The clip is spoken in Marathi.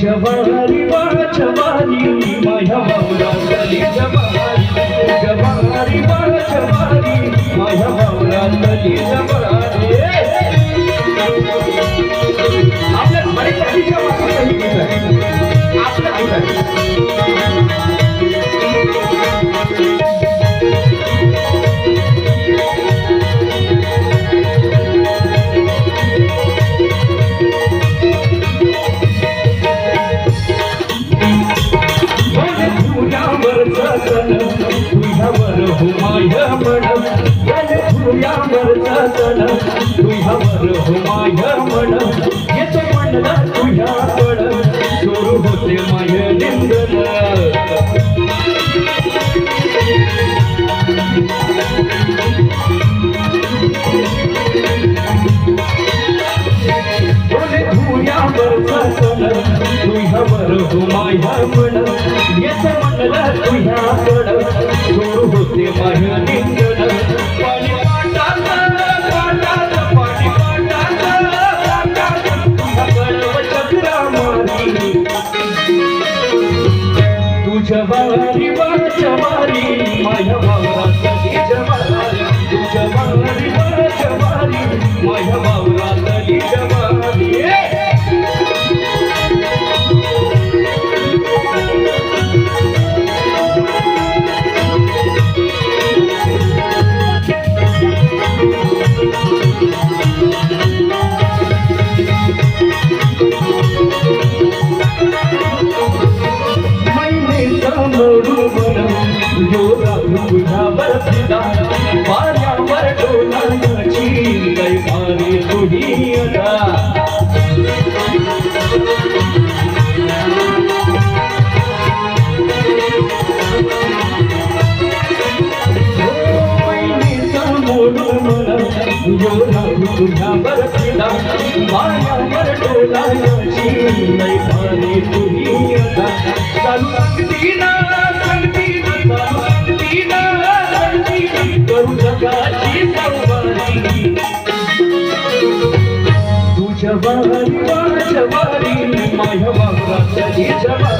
जवारी माझ्या वारी माझ्या बाबा मन मन तुझ्यावर हो माझ्या मन येतो म्हणला तुझ्याकड सुरू होते माझे निंदन बोले तुझ्यावर तुझ्यावर हो माझ्या मन येत म्हणलं सुरू होते माझ्या तुझ्या वारी वाच्या बारी माझ्या वावरात समोरून मन जोरा तुझ्यावर फिदा पाण्यावर डोलाची कै तुझी अदा तुझ्यावर डोलाची तुझ्या वारी माझ्या वावरातली जवारी